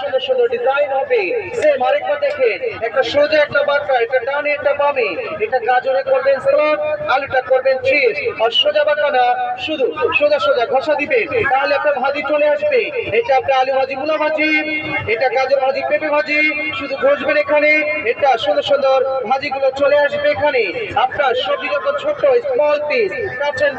সুন্দর সুন্দর ডিজাইন হবে। সেম আরেকবার একটা সোজা, একটা বাঁকা এটা ডানে, একটা বামে। এটা গাজরে করবেন আলুটা করবেন চিজ আর সোজা না, শুধু সোজা সোজা ঘষা দিবেন। তাহলে আপনার ভাজি চলে আসবে। এটা আপনার আলু ভাজি, মূলা ভাজি, এটা গাজর ভাজি, পেঁপে ভাজি, শুধু ঘষবেন এখানে। এটা সুন্দর সুন্দর ভাজিগুলো চলে আসবে এখানে। আপনার সবজি যখন ছোট স্মল পিস কাট অ্যান্ড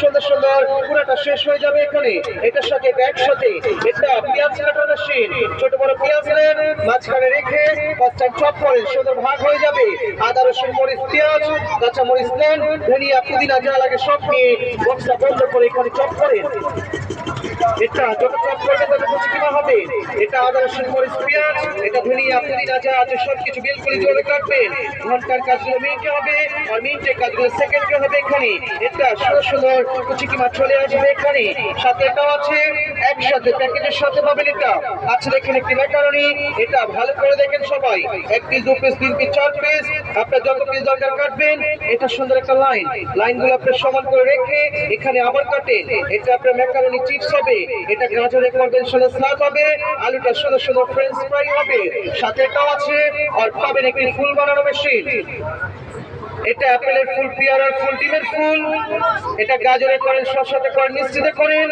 সুন্দর সুন্দর পুরোটা শেষ হয়ে যাবে এখানে। এটার সাথে এটা একসাথে এটা পেঁয়াজ কাটার মেশিন ছোট বড় পেঁয়াজ নেন, মাঝখানে রেখে পাঁচটা চপ করেন সুন্দর ভাগ হয়ে যাবে। আদা, রসুন, মরিচ, পেঁয়াজ, কাঁচা মরিচ নেন, ধনিয়া, পুদিনা যা লাগে সব নিয়ে বক্সটা বন্ধ করে এখানে চপ করেন। এটা যত খুশি কিনা হবে। এটা আদা রসুন মরিচ এটা ধনিয়া, পুদিনা, যা আছে সব কিছু বিলকুল জোরে কাটবেন ঘণ্টার কাজগুলো মিনিটে হবে আর মিনিটের কাজগুলো সেকেন্ডে হবে এখানে। এটা সুন্দর সুন্দর কুচি কিমা চলে আসবে এখানে। সাথে এটাও আছে, একসাথে প্যাকেটের সাথে পাবেন এটা। আছে দেখেন একটি ম্যাকারনি, এটা ভালো করে দেখেন সবাই। এক পিস দু পিস তিন পিস চার পিস আপনার যত পিস দরকার কাটবেন, এটা সুন্দর একটা লাইন লাইনগুলো আপনার সমান করে রেখে এখানে আবার কাটেন। এটা আপনার ম্যাকারনি চিপস হবে। এটা গাজরের কনভেনশনাল স্লাদ হবে আলুটা সুন্দর সুন্দর ফ্রেঞ্চ ফ্রাই হবে। সাথে এটাও আছে। আর পাবেন একটি ফুল বানানো মেশিন এটা অ্যাপেলের ফুল, পেয়ারার ফুল, ডিমের ফুল। এটা গাজরের করেন শসাতে করেন, মিষ্টিতে করেন।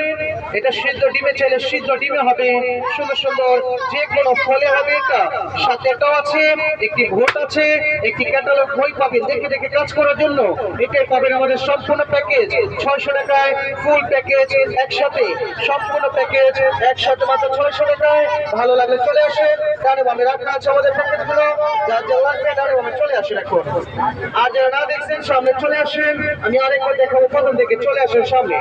এটা সিদ্ধ ডিমে চাইলে সিদ্ধ ডিমে হবে। সুন্দর সুন্দর যে কোনো ফলে হবে এটা। সাথে এটাও আছে। একটি ভোট আছে। একটি ক্যাটালগ বই পাবেন। দেখে দেখে কাজ করার জন্য এটাই পাবেন আমাদের সম্পূর্ণ প্যাকেজ ছয়শো টাকায় ফুল প্যাকেজ একসাথে। সম্পূর্ণ প্যাকেজ একসাথে মাত্র ছয়শো টাকায়। ভালো লাগলে চলে আসে। ডানে বামে রাখা আছে আমাদের প্যাকেজগুলো যার যা লাগবে ডানে বামে চলে আসেন এখন। আর যারা না দেখছেন, সামনে চলে আসেন। আমি আরেকবার দেখাবো প্রথম থেকে চলে আসেন সামনে।